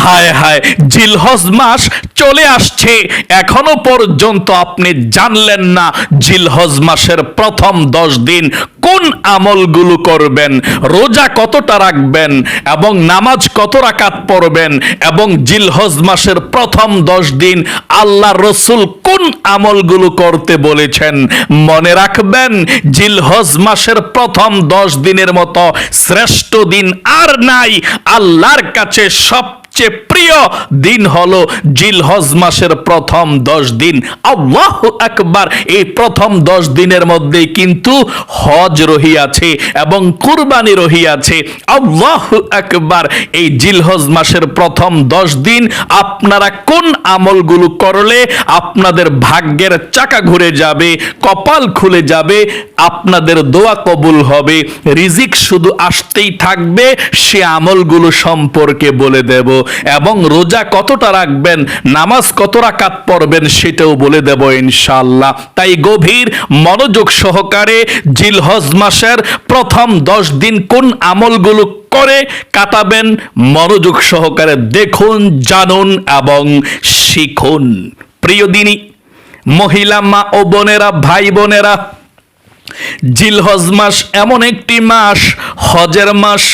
হায় হায়, জিলহজ মাস চলে আসছে। এখনও পর্যন্ত আপনি জানলেন না জিলহজ মাসের প্রথম দশ দিন কোন আমলগুলো করবেন, রোজা কতটা রাখবেন এবং নামাজ কত রাকাত পড়বেন এবং জিলহজ মাসের প্রথম দশ দিন আল্লাহ রসুল কোন আমলগুলো করতে বলেছেন? মনে রাখবেন, জিলহজ মাসের প্রথম দশ দিনের মতো শ্রেষ্ঠ দিন আর নাই। আল্লাহর কাছে সবচেয়ে প্রিয় দিন হলো জিলহজ মাসের প্রথম দশ দিন। আল্লাহ আকবার, এই প্রথম দশ দিনের মধ্যেই কিন্তু হজ রহিয়াছে এবং কুরবানি রহিয়াছে। আল্লাহ আকবার, এই জিলহজ মাসের প্রথম দশ দিন আপনারা কোন আমলগুলো করলে আপনাদের ভাগ্যের চাকা ঘুরে যাবে, কপাল খুলে যাবে, আপনাদের দোয়া কবুল হবে, রিজিক শুধু আসতেই থাকবে, সে আমলগুলো সম্পর্কে বলে দেব। এবং রোজা কতটা রাখবেন, নামাজ কত রাকাত পড়বেন সেটাও বলে দেব ইনশাআল্লাহ। তাই গভীর মনোযোগ সহকারে জিলহজ মাসের প্রথম দশ দিন কোন আমলগুলো করে কাটাবেন, মনোযোগ সহকারে দেখুন, জানুন এবং শিখুন। প্রিয় দিনী, মহিলা মা ও বোনেরা, ভাই বোনেরা, জিলহজ মাস এমন একটি মাস, হজের মাস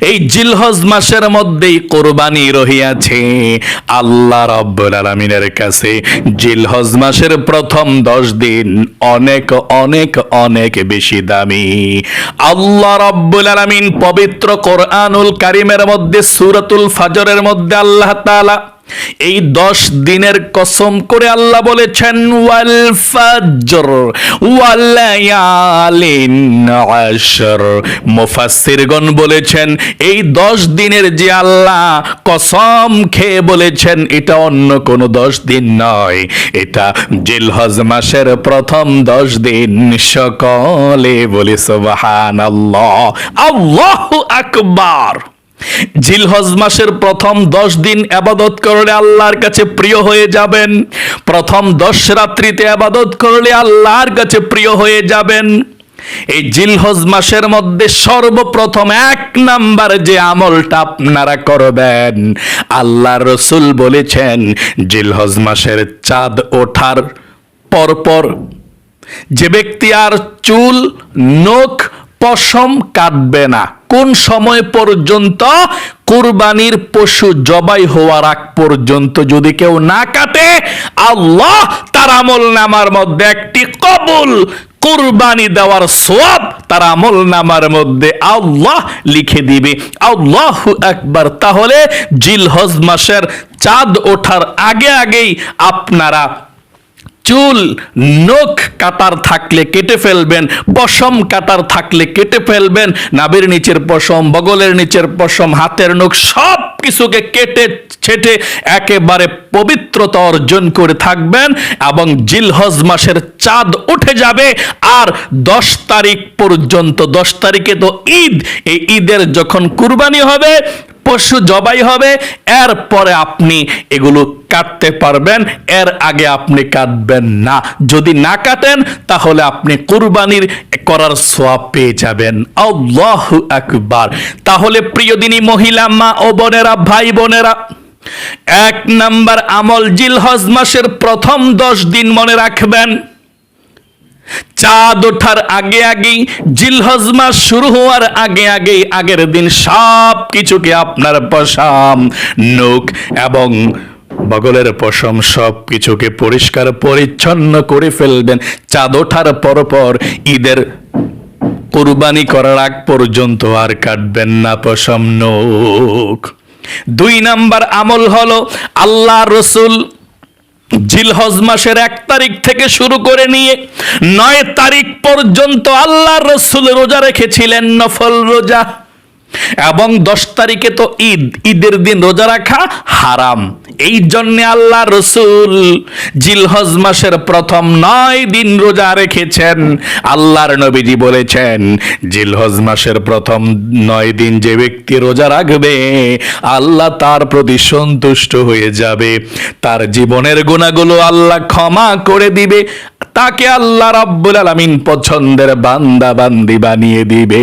এই জিলহজ মাসের মধ্যেই কোরবানি রহিয়াছে। আল্লাহ রব্বুল আলমিনের কাছে জিলহজ মাসের প্রথম দশ দিন অনেক অনেক অনেক বেশি দামি। আল্লাহ রব্বুল আলমিন পবিত্র কোরআনুল কারিমের মধ্যে সুরাতুল ফাজরের মধ্যে আল্লাহ তাআলা এই দশ দিনের কসম করে আল্লাহ বলেছেন, ওয়াল ফাজর, ওয়ালায়ালিন বলেছেন, এই দশ দিনের যে আল্লাহ কসম খেয়ে বলেছেন, এটা অন্য কোনো দশ দিন নয়। এটা জিলহজ মাসের প্রথম দশ দিন সকলে বলে, সুবহানাল্লাহ, আল্লাহু আকবার। জিলহজ মাসের প্রথম দশ দিন আবাদত করলে আল্লাহর কাছে প্রিয় হয়ে যাবেন। প্রথম দশ রাত্রিতে আবাদত করলে আল্লাহর কাছে প্রিয় হয়ে যাবেন। এই জিলহজ মাসের মধ্যে সর্বপ্রথম এক নাম্বার যে আমলটা আপনারা করবেন। আল্লাহ রসুল বলেছেন, জিলহজ মাসের চাঁদ ওঠার পরপর যে ব্যক্তি আর চুল, নখ পশম কাটবে না। কোন সময় পর্যন্ত কুরবানির পশু জবাই হওয়ার আগ পর্যন্ত যদি কেউ না কাটে, আল্লাহ তার আমল নামার মধ্যে একটি কবুল কুরবানি দেওয়ার সোয়াব তার আমল নামার মধ্যে আল্লাহ লিখে দিবে। আল্লাহ একবার তাহলে জিলহজ মাসের চাঁদ ওঠার আগে আগেই আপনারা চুল, নখ কাটার থাকলে কেটে ফেলবেন, পশম কাটার থাকলে কেটে ফেলবেন, নাবের নিচের পশম, বগলের নিচের পশম, হাতের নখ সব কিছুকে কেটে ছেটে একেবারে পবিত্রতা অর্জন করে থাকবেন এবং জিলহজ মাসের চাঁদ উঠে যাবে আর দশ তারিখ পর্যন্ত, দশ তারিখে তো ঈদ, এই ঈদের যখন কুরবানি হবে পশু জবাই হবে, এরপরে আপনি এগুলো কাটতে পারবেন, এর আগে আপনি কাটবেন না। যদি না কাটেন, তাহলে আপনি কুরবানির করার সোয়াব পেয়ে যাবেন। আল্লাহ আকবার। তাহলে প্রিয় দিনী মহিলা, মা ও বোনেরা, ভাই বোনেরা, এক নাম্বার আমল জিলহজ মাসের প্রথম দশ দিন মনে রাখবেন। চাঁদ ওঠার আগে আগেই জিলহজ মাস শুরু হওয়ার আগে আগেই, আগের দিন সব কিছুকে আপনার পশাম নখ এবং বগলের পশম সব কিছুকে পরিষ্কার পরিচ্ছন্ন করে ফেলবেন। চাঁদ ওঠার পরপর ঈদের কোরবানি করার আগ পর্যন্ত আর কাটবেন না পশম নখ। দুই নাম্বার আমল হলো আল্লাহ রসুল জিলহজ মাসের এক তারিখ থেকে শুরু করে নিয়ে নয় তারিখ পর্যন্ত আল্লাহ রসুল রোজা রেখেছিলেন নফল রোজা। এবং দশ তারিখে তো ঈদ, ঈদের দিন রোজা রাখা হারাম। এই জন্যে আল্লাহ রসুল জিলহজ মাসের প্রথম নয় দিন রোজা রেখেছেন। আল্লাহর নবীজি বলেছেন, জিলহজ মাসের প্রথম নয় দিন যে ব্যক্তি রোজা রাখবে, আল্লাহ তার প্রতি সন্তুষ্ট হয়ে যাবে। তার জীবনের গুণাগুলো আল্লাহ ক্ষমা করে দিবে। তাকে আল্লাহ রাব্বুল আলামিন পছন্দের বান্দা বান্দি বানিয়ে দিবে।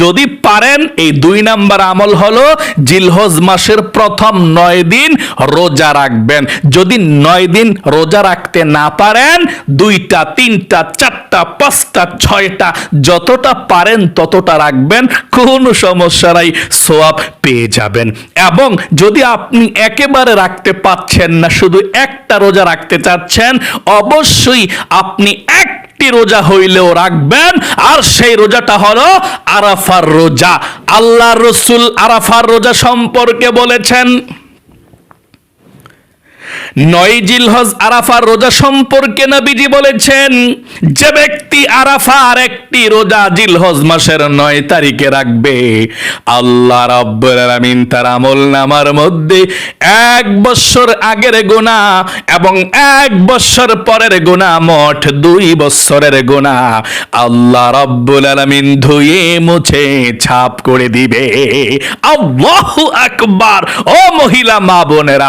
যদি পারেন, এই দুই নাম্বার আমল হলো জিলহজ মাসের প্রথম নয় দিন রোজা রাখবেন। যদি নয় দিন রোজা রাখতে না পারেন, দুইটা, তিনটা, চারটা, পাঁচটা, ছয়টা, যতটা পারেন ততটা রাখবেন, কোনো সমস্যা নাই, সোয়াব পেয়ে যাবেন। এবং যদি আপনি একেবারে রাখতে পাচ্ছেন না, শুধু একটা রোজা রাখতে চাচ্ছেন, অবশ্যই আপনি একটি রোজা হইলেও রাখবেন, আর সেই রোজাটা হলো আরাফার রোজা। আল্লাহ রসুল আরাফার রোজা সম্পর্কে বলেছেন নয় জিলহজ আরাফার রোজা সম্পর্কে নবীজি বলেছেন, যে ব্যক্তি আরাফার একটি রোজা জিলহজ মাসের নয় তারিখে রাখবে, আল্লাহ রাব্বুল আলামিন তার আমল নামার মধ্যে এক বছর আগের গোনা এবং এক বছর পরের গোনা মোট দুই বছরের গোনা আল্লাহ রাব্বুল আলামিন ধুয়ে মুছে ছাপ করে দিবে। আল্লাহু আকবার! ও মহিলা মা বোনেরা,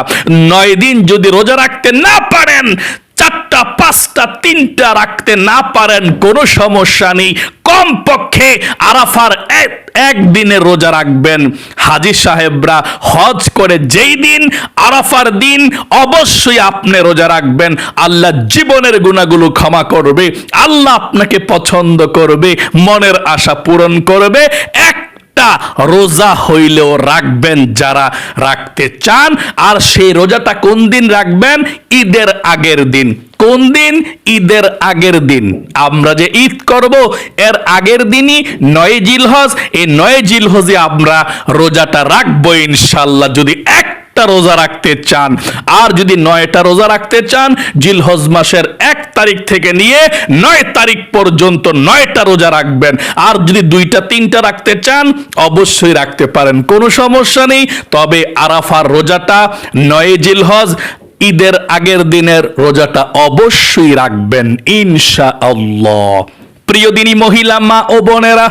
নয় দিন যদি রোজা রাখতে না পারেন, চারটা, পাঁচটা, তিনটা রাখতে না পারেন, কোনো সমস্যা নেই। কমপক্ষে আরাফার এক- একদিনে রোজা রাখবেন। হাজি সাহেবরা হজ করে যেই দিন, আরাফার দিন, অবশ্যই আপনি রোজা রাখবেন। আল্লাহ জীবনের গুণাগুলো ক্ষমা করবে। আল্লাহ আপনাকে পছন্দ করবে। মনের আশা পূরণ করবে। এক একটা রোজা হইলেও রাখবেন যারা রাখতে চান। আর সেই রোজাটা কোন দিন রাখবেন? ঈদের আগের দিন। কোন দিন? ঈদের আগের দিন। আমরা যে ঈদ করব, এর আগের দিনই নয় জিলহজ। এই নয় জিলহজে আমরা রোজাটা রাখব ইনশাল্লাহ। যদি এক একটা রোজা রাখতে চান। আর যদি নয়টা রোজা রাখতে চান, জিলহজ মাসের এক তারিখ থেকে নিয়ে নয় তারিখ পর্যন্ত নয়টা রোজা রাখবেন। আর যদি দুইটা, তিনটা রাখতে চান, অবশ্যই রাখতে পারেন, কোনো সমস্যা নেই। তবে আরাফার রোজাটা নয় জিলহজ, ঈদের আগের দিনের রোজাটা অবশ্যই রাখবেন ইনশা আল্লাহ প্রিয় দিনী মহিলা মা ও বোনেরা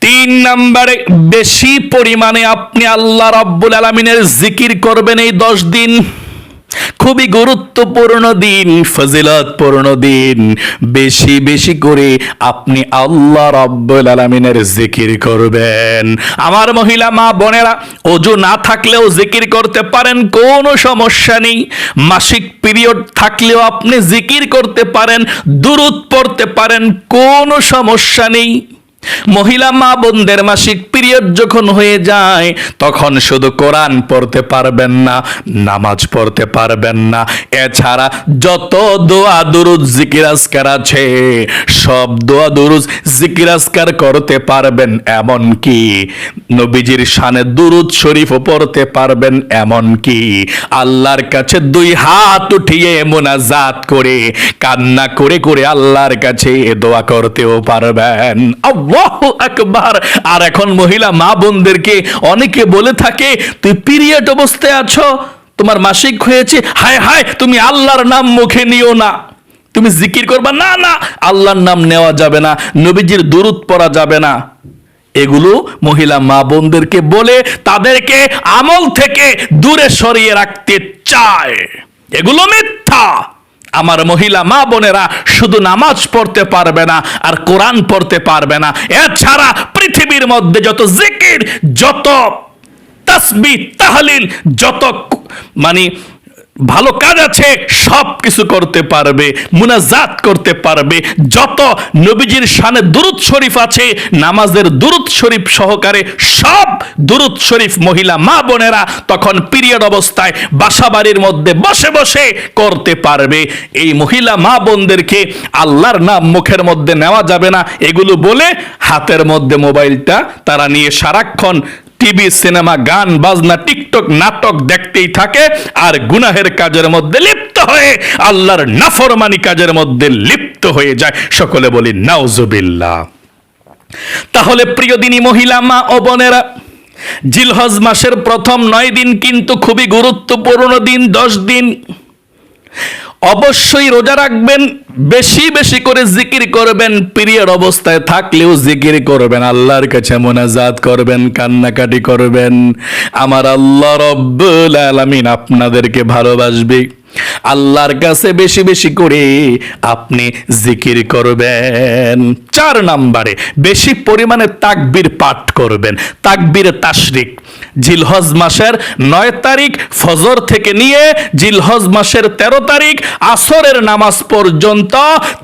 তিন নম্বরে বেশি পরিমাণে আপনি আল্লাহ রাব্বুল আলমিনের জিকির করবেন এই দশ দিন। খুবই গুরুত্বপূর্ণ দিন, ফজিলতপূর্ণ দিন। বেশি বেশি করে আপনি আল্লাহ রাব্বুল আলমিনের জিকির করবেন। আমার মহিলা, মা, বোনেরা, অজু না থাকলেও জিকির করতে পারেন, কোনো সমস্যা নেই। মাসিক পিরিয়ড থাকলেও আপনি জিকির করতে পারেন দূরত পড়তে পারেন, কোনো সমস্যা নেই। মহিলা মা বোনদের মাসিক পিরিয়ড যখন হয়ে যায়, তখন শুধু কোরআন পড়তে পারবেন না, নামাজ পড়তে পারবেন না। এছাড়া যত দোয়া, দুরুদ, জিকির, আজকার আছে, সব দোয়া, দুরুদ, জিকির, আজকার করতে পারবেন। এমন কি নবীজির শানে দুরুদ শরীফ পড়তে পারবেন। এমন কি আল্লাহর কাছে দুই হাত উঠিয়ে মোনাজাত করে, কান্না করে করে আল্লাহর কাছে এ দোয়া করতেও পারবেন। আল্লাহু আকবার। আর এখন মহিলা মা বোনদেরকে অনেকে বলে থাকে, তুই পিরিয়ড অবস্থায় আছো, তোমার মাসিক হয়েছে, হায় হায়, তুমি আল্লাহর নাম মুখে নিও না। তুমি জিকির করবা, না না, আল্লাহর নাম নেওয়া যাবে না, নবীজির দুরুদ পড়া যাবে না। এগুলো মহিলা মা বোনদেরকে বলে, তাদেরকে আমল থেকে দূরে সরিয়ে রাখতে চায়। এগুলো মিথ্যা। আমার মহিলা মা বোনেরা শুধু নামাজ পড়তে পারবে না আর কোরআন পড়তে পারবে না। এছাড়া পৃথিবীর মধ্যে যত জিকির, যত তাসবি তাহলিল, যত মানে ভালো কাজ আছে সব কিছু করতে পারবে, মুনাজাত করতে পারবে। যত নবীজির শানে দুরুদ শরীফ আছে, নামাজের দুরুদ শরীফ সহকারে সব দুরুদ শরীফ মহিলা মা বোনেরা তখন পিরিয়ড অবস্থায় বাসা বাড়ির মধ্যে বসে বসে করতে পারবে। এই মহিলা মা বোনদেরকে আল্লাহর নাম মুখের মধ্যে নেওয়া যাবে না। এগুলো বলে হাতের মধ্যে মোবাইলটা তারা নিয়ে সারাক্ষণ টিভি, সিনেমা, গান, বাজনা, টিকটক, নাটক দেখতেই থাকে আর গুনাহের কাজের মধ্যে লিপ্ত হয়ে আল্লাহর নাফরমানি কাজের মধ্যে লিপ্ত হয়ে যায়। সকলে বলি, নাউজুবিল্লাহ। তাহলে প্রিয় দিনী মহিলা, মা ও বোনেরা, জিলহজ মাসের প্রথম নয় দিন কিন্তু খুবই গুরুত্বপূর্ণ দিন, দশ দিন। অবশ্যই রোজা রাখবেন, বেশি বেশি করে জিকির করবেন পিরিয়ড অবস্থায় থাকলেও জিকির করবেন, আল্লাহর কাছে মোনাজাত করবেন, কান্নাকাটি করবেন। আমার আল্লাহ রব্বুল আলামিন আপনাদেরকে ভালোবাসবে। আল্লাহর কাছে বেশি বেশি করে আপনি জিকির করবেন। চার নাম্বারে, বেশি পরিমাণে তাকবীর পাঠ করবেন। তাকবীর তাশরিক। জিলহজ মাসের নয় তারিখ ফজর থেকে নিয়ে জিলহজ মাসের তেরো তারিখ আসরের নামাজ পর্যন্ত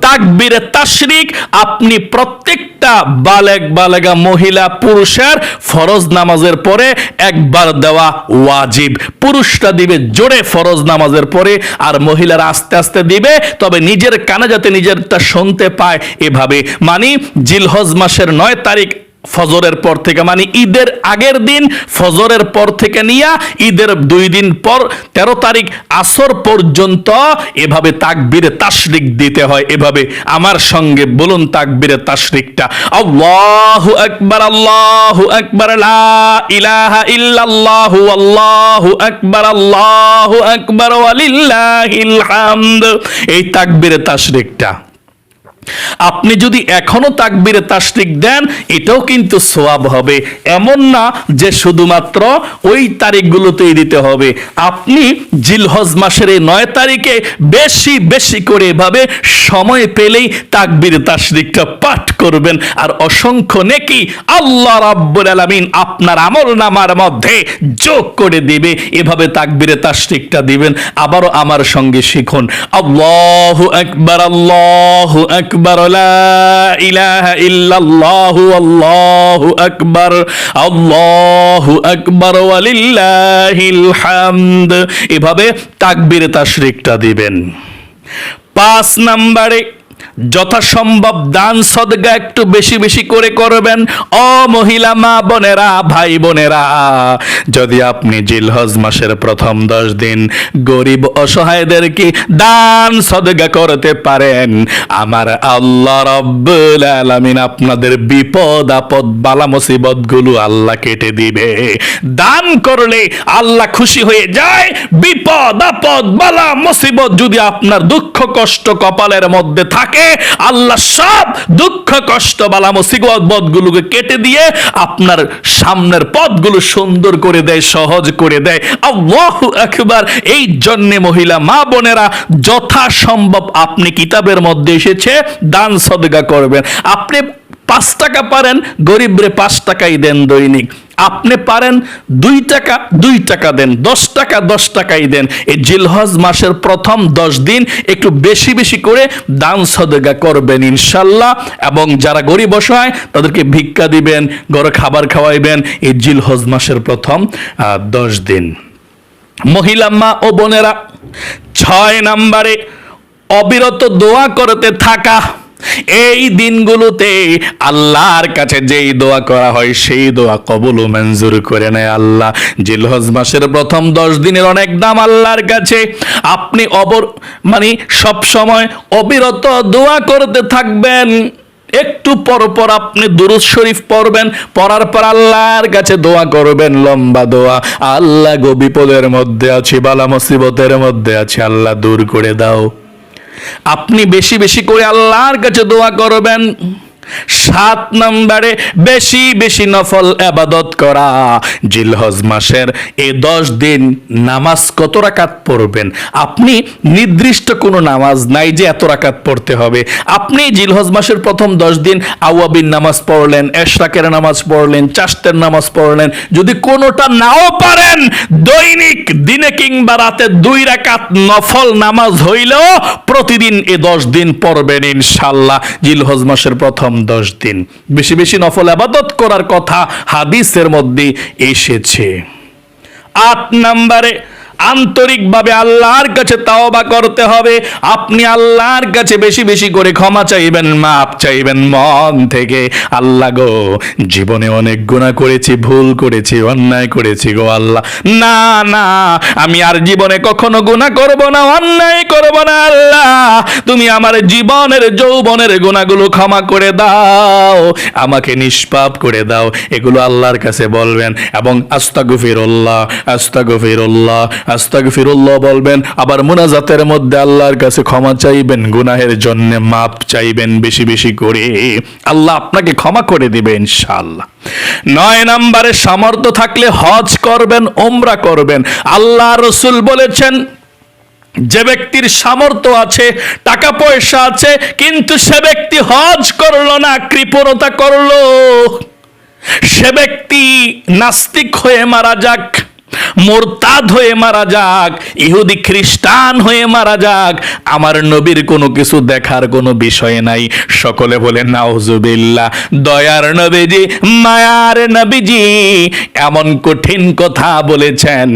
তাকবীর তাশরিক আপনি প্রত্যেকটা বালেক বালেগা মহিলা পুরুষের ফরজ নামাজের পরে একবার দেওয়া ওয়াজিব। পুরুষরা দিবে জোরে ফরজ নামাজের পরে আর মহিলারা আস্তে আস্তে দিবে, তবে নিজের কানে যাতে নিজেরটা শুনতে পায় এভাবে। মানে জিলহজ মাসের নয় তারিখ ফজরের পর থেকে মানে ঈদের আগের দিন ফজরের পর থেকে নিয়ে ঈদের দুই দিন পর তেরো তারিখ আসর পর্যন্ত এভাবে তাকবীরে তাশরিক দিতে হয়। এভাবে আমার সঙ্গে বলুন তাকবীরে তাশরিকটা। আল্লাহু আকবার আল্লাহু আকবার, লা ইলাহা ইল্লাল্লাহু, আল্লাহু আকবার আল্লাহু আকবার, ওয়ালিল্লাহিল হামদ। এই তাকবীরে তাশরিকটা। আপনি যদি এখনও তাকবিরে তাশরিক দেন, এটাও কিন্তু সোয়াব হবে। এমন না যে শুধুমাত্র ওই তারিখগুলোতেই দিতে হবে। আপনি জিলহজ মাসের এই নয় তারিখে বেশি বেশি করে এভাবে সময় পেলেই তাকবিরে তাশরিকটা পাঠ করবেন। আর অসংখ্য নেকি আল্লাহ রাব্বুল আলামিন আপনার আমল নামার মধ্যে যোগ করে দিবে। এভাবে তাকবিরে তাশরিকটা দিবেন। আবারও আমার সঙ্গে শিখুন। আল্লাহু আকবার আল্লাহু আকবার। লা ইলাহা ইল্লাল্লাহু, আল্লাহু আকবার আল্লাহু আকবার, ওয়ালিল্লাহিল হামদ। এভাবে তাকবিরে তাশরিকটা দিবেন। পাঁচ নাম্বারে যথাসম্ভব দান সদগা একটু বেশি বেশি করে করবেন। ও মহিলা মা বোনেরা, ভাই বোনেরা, যদি আপনি জিলহজ মাসের প্রথম দশ দিন গরিব অসহায়দেরকে দান সদগা করতে পারেন? আমার আল্লাহ রব্বুল আলামিন আপনাদের বিপদ, আপদ, বালা মুসিবতগুলো আল্লাহ কেটে দিবে। দান করলে আল্লাহ খুশি হয়ে যায়। বিপদ, আপদ, বালা মুসিবত যদি আপনার দুঃখ, কষ্ট কপালের মধ্যে থাকে আল্লাহ সব দুঃখ, কষ্ট, বালা, মুসিবত কেটে দিয়ে আপনার সামনের পথগুলো সুন্দর করে দেয়, সহজ করে দেয়। আল্লাহু আকবার। এই জন্যে মহিলা, মা বোনেরা, যথাসম্ভব আপনি কিতাবের মধ্যে এসেছে দান সদগা করবেন। আপনি পাঁচ টাকা পারেন, গরিবরে পাঁচ টাকাই দেন দৈনিক। আপনি পারেন দুই টাকা দুই টাকা দেন, দশ টাকা, দশ টাকাই দেন। এই জিলহজ মাসের প্রথম দশ দিন একটু বেশি বেশি করে দান সদগা করবেন ইনশাল্লাহ, এবং যারা গরিব অসহায়, তাদেরকে ভিক্ষা দিবেন, ঘরে খাবার খাওয়াইবেন এই জিলহজ মাসের প্রথম দশ দিন। মহিলা মা ও বোনেরা, ছয় নাম্বারে অবিরত দোয়া করতে থাকা। এই দিনগুলোতে আল্লাহর কাছে যেই দোয়া করা হয়, সেই দোয়া কবুল ও মঞ্জুর করে নেয় আল্লাহ। জিলহজ মাসের প্রথম দশ দিনের অনেক দাম আল্লাহর কাছে। আপনি অবর মানে সব সময় অবিরত দোয়া করতে থাকবেন। একটু পর পর আপনি দুরুদ শরীফ পড়বেন, পড়ার পর আল্লাহর কাছে দোয়া করবেন, লম্বা দোয়া। আল্লাহ গো বিপদের মধ্যে আছি, বালা মুসিবতের মধ্যে আছি, আল্লাহ দূর করে দাও। আপনি বেশি বেশি করে আল্লাহর কাছে দোয়া করবেন। সাত নম্বরে বেশি বেশি নফল আবাদত করা। জিলহজ মাসের এই দশ দিন নামাজ কত রাকাত পড়বেন? আপনি নির্দিষ্ট কোনো নামাজ নাই যে এত রাকাত পড়তে হবে। আপনি জিলহজ মাসের প্রথম দশ দিন আওয়াবিন নামাজ পড়লেন, এশরাকের নামাজ পড়লেন চাষতের নামাজ পড়লেন। যদি কোনোটা নাও পারেন, দৈনিক, দিনে কিংবা রাতে দুই রাকাত নফল নামাজ হইলেও প্রতিদিন এ দশ দিন পড়বেন ইনশাল্লাহ জিলহজ মাসের প্রথম দশ দিন। বেশি বেশি নফল আবাদত করার কথা হাদিসের মধ্যে এসেছে। আট নম্বরে আন্তরিকভাবে আল্লাহর কাছে তাওবা করতে হবে। আপনি আল্লাহর কাছে বেশি বেশি করে ক্ষমা চাইবেন মাপ চাইবেন মন থেকে। আল্লাহ গো, জীবনে অনেক গুণা করেছি, ভুল করেছি, অন্যায় করেছি গো আল্লাহ। না না, আমি আর জীবনে কখনো গুণা করব না, অন্যায় করব না আল্লাহ। তুমি আমার জীবনের, যৌবনের গুণাগুলো ক্ষমা করে দাও। আমাকে নিষ্পাপ করে দাও। এগুলো আল্লাহর কাছে বলবেন। এবং আস্তাগফিরুল্লাহ আস্তাগফিরুল্লাহ আস্তাগফিরুল্লাহ বলবেন, আবার মুনাজাতের মধ্যে আল্লাহর কাছে ক্ষমা চাইবেন, গুনাহের জন্য মাপ চাইবেন বেশি বেশি করে। আল্লাহ আপনাকে ক্ষমা করে দিবে ইনশাআল্লাহ। নয় নম্বরে, সামর্থ্য থাকলে হজ করবেন ওমরা করবেন। আল্লাহ রসুল বলেছেন, যে ব্যক্তির সামর্থ্য আছে, টাকা পয়সা আছে, কিন্তু সে ব্যক্তি হজ করল না, কৃপণতা করল। সে ব্যক্তি নাস্তিক হয়ে মারা যাক মোরতাদ হয়ে মারা যাক, ইহুদি খ্রিস্টান হয়ে মারা যাক, আমার নবীর কোনো কিছু দেখার কোনো বিষয় নাই। সকলে বলে, নাউজুবিল্লাহ, দয়ার নবীজি, মায়ার নবীজি, এমন কঠিন কথা বলেছেন।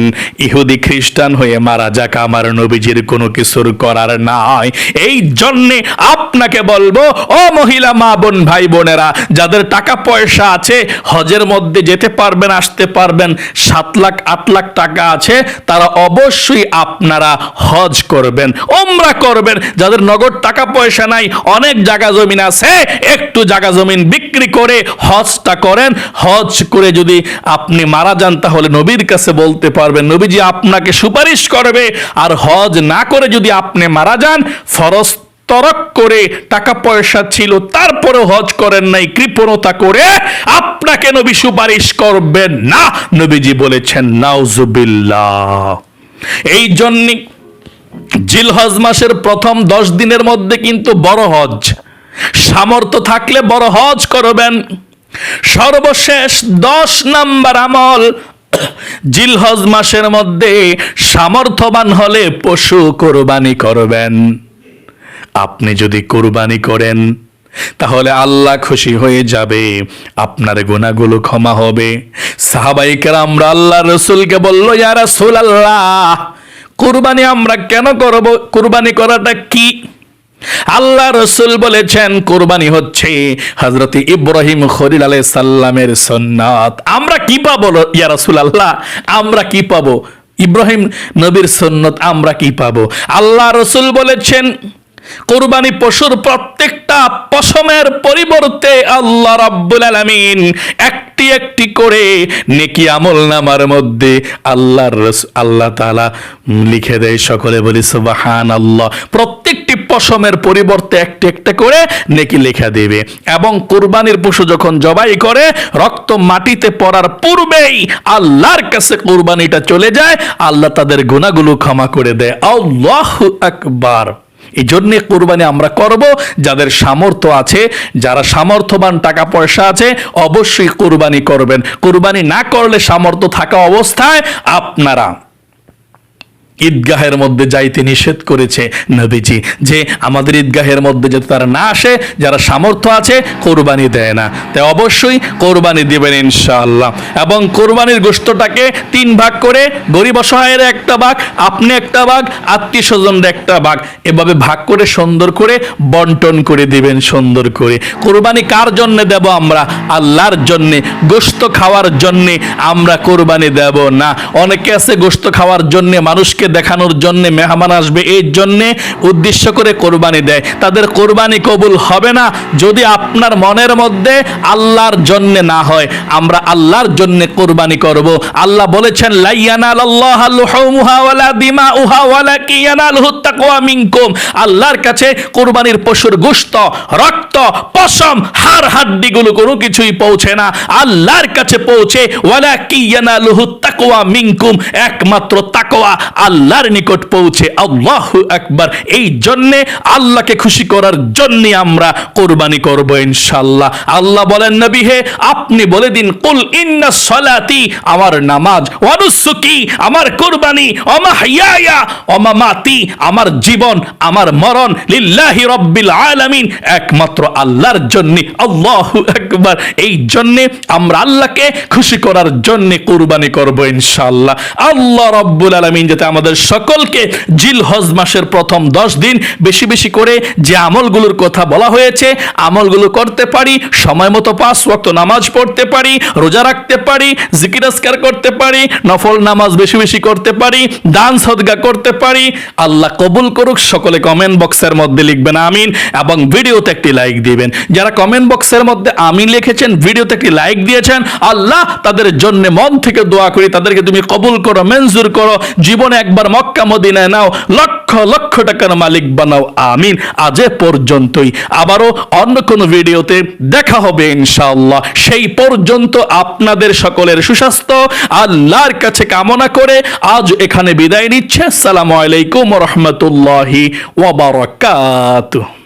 ইহুদি খ্রিস্টান হয়ে মারা যাক, আমার নবীজির কোনো কিছুর করার নাই। এই জন্যে আপনাকে বলব, ও মহিলা মা বোন, ভাই বোনেরা, যাদের টাকা পয়সা আছে, হজের মধ্যে যেতে পারবেন, আসতে পারবেন, সাত লাখ আট লাখ টাকা আছে, তারা অবশ্যই আপনারা হজ করবেন ওমরা করবেন। যাদের নগদ টাকা পয়সা নাই, অনেক জায়গা জমিন আছে, একটু জায়গা জমিন বিক্রি করে হজটা করেন। হজ করে যদি আপনি মারা যান, তাহলে নবীর কাছে বলতে পারবেন, নবীজি আপনাকে সুপারিশ করবে। আর হজ না করে যদি আপনি মারা যান, ফরজ তরক করে টাকা পয়সা ছিল তারপরে হজ করেন নাই, কৃপণতা করে আপনাকে নবী সুপারিশ করবেন না। নবীজি বলেছেন, নাউজুবিল্লাহ। এই জন্য জিলহজ মাসের প্রথম দশ দিনের মধ্যে কিন্তু বড় হজ। সামর্থ্য থাকলে বড় হজ করবেন। সর্বশেষ দশ নাম্বার আমল জিলহজ মাসের মধ্যে সামর্থ্যবান হলে পশু কোরবানি করবেন। আপনি যদি কোরবানি করেন, তাহলে আল্লাহ খুশি হয়ে যাবে, আপনার গুণাগুলো ক্ষমা হবে। সাহাবাইকার আমরা আল্লাহ রসুলকে বলল, ইয়া রাসূল আল্লাহ কুরবানি আমরা কেন করব? কুরবানি করাটা কি? আল্লাহ রসুল বলেছেন, কোরবানি হচ্ছে হজরত ইব্রাহিম খলিল আলাই সাল্লামের সন্ন্যত আমরা কি পাবো ইয়া রসুল আল্লাহ আমরা কি পাবো? ইব্রাহিম নবীর সন্ন্যত আমরা কি পাবো? আল্লাহ রসুল বলেছেন কোরবানি পশুর প্রত্যেকটা পশমের পরিবর্তে আল্লাহ রাব্বুল আলামিন একটি একটি করে নেকি আমল নামার মধ্যে আল্লাহর আল্লাহ তাআলা লিখে দেয় সকলে বলি সুবাহান আল্লাহ প্রত্যেকটি পশমের পরিবর্তে একটি একটা করে নেকি লেখা দেবে। এবং কোরবানির পশু যখন জবাই করে, রক্ত মাটিতে পড়ার পূর্বেই আল্লাহর কাছে কোরবানিটা চলে যায়, আল্লাহ তাদের গুণাগুলো ক্ষমা করে দেয়। আল্লাহু আকবার। এই জন্যে কোরবানি আমরা করব। যাদের সামর্থ্য আছে, যারা সামর্থ্যবান টাকা পয়সা আছে, অবশ্যই কোরবানি করবেন। কোরবানি না করলে সামর্থ্য থাকা অবস্থায় আপনারা ঈদগাহের মধ্যে যাইতে নিষেধ করেছে নবীজি, যে আমাদের ঈদগাহের মধ্যে যাতে তারা না আসে, যারা সামর্থ্য আছে, কোরবানি দেয় না। তাই অবশ্যই কোরবানি দিবেন ইনশাআল্লাহ। এবং কোরবানির গোষ্ঠটাকে তিন ভাগ করে গরিব অসহায়ের একটা ভাগ, আপনি একটা ভাগ, আত্মীয় স্বজনদের একটা ভাগ, এভাবে ভাগ করে সুন্দর করে বন্টন করে দিবেন সুন্দর করে। কোরবানি কার জন্য দেব আমরা? আল্লাহর জন্যে। গোস্ত খাওয়ার জন্যে আমরা কোরবানি দেব না। অনেকে আছে গোস্ত খাওয়ার জন্যে মানুষকে দেখানোর জন্যে মেহমান আসবে, এই জন্যে উদ্দেশ্য করে কোরবানি দেয়। তাদের কোরবানি কবুল হবে না যদি আপনার মনের মধ্যে আল্লাহর জন্যে না হয়। আমরা আল্লাহর জন্যে কোরবানি করব। আল্লাহ বলেছেন ওয়ালা আল্লাহর কাছে কোরবানির পশুর গোশত, রক্ত, পশম হার হাড়, হাড্ডিগুলো কোনো কিছুই পৌঁছে না। আল্লাহর কাছে পৌঁছে ওয়ালাকি ইয়ানালুহুত তাকওয়া মিনকুম। একমাত্র তাকওয়া আল্লাহর নিকট পৌঁছে আল্লাহু আকবার। এই জন্যে আল্লাহকে খুশি করার জন্য আমরা কোরবানি করব ইনশাআল্লাহ। আল্লাহ বলেন, নবী হে, আপনি বলে দিন, কুল ইন্না সলাতি, আমার নামাজ, ওয়ানুসুকি, আমার কোরবানি অমাহিয়া অমামাতি আমার জীবন, আমার মরণ, লিল্লাহি রব্বিল আলামিন একমাত্র আল্লাহর জন্য, আল্লাহু আকবার এই জন্য আমরা আল্লাহকে খুশি করার জন্য কোরবানি করব ইনশাআল্লাহ। আল্লাহ রব্বুল আলামিন যাতে আমাদের সকলকে জিল হজ মাসের প্রথম দশ দিন বেশি বেশি করে যে আমলগুলোর কথা বলা হয়েছে, আমলগুলো করতে পারি, সময় মতো পাঁচ ওয়াক্ত নামাজ পড়তে পারি, রোজা রাখতে পারি জিকিরস্কার করতে পারি, নফল নামাজ বেশি বেশি করতে পারি, দান সদগা করতে পারি। আল্লাহ কবুল করুক, সকলে কমেন্ট বক্সের মধ্যে লিখবেন আমিন এবং ভিডিওতে একটি লাইক দিবেন। যারা কমেন্ট বক্সের মধ্যে আমিন লিখেছেন, ভিডিওতে একটি লাইক দিয়েছেন, আল্লাহ তাদের জন্য মন থেকে দোয়া করি, তাদেরকে তুমি কবুল করো, মঞ্জুর করো, জীবনে এক একবার মক্কা মদিনায় নাও, লক্ষ লক্ষ টাকার মালিক বানাও, আমিন। আজে পর্যন্তই। আবারও অন্য কোনো ভিডিওতে দেখা হবে ইনশাআল্লাহ। সেই পর্যন্ত আপনাদের সকলের সুস্বাস্থ্য, আল্লাহর কাছে কামনা করে আজ এখানে বিদায় নিচ্ছে। আসসালামু আলাইকুম রহমতুল্লাহি ওয়াবারাকাতুহ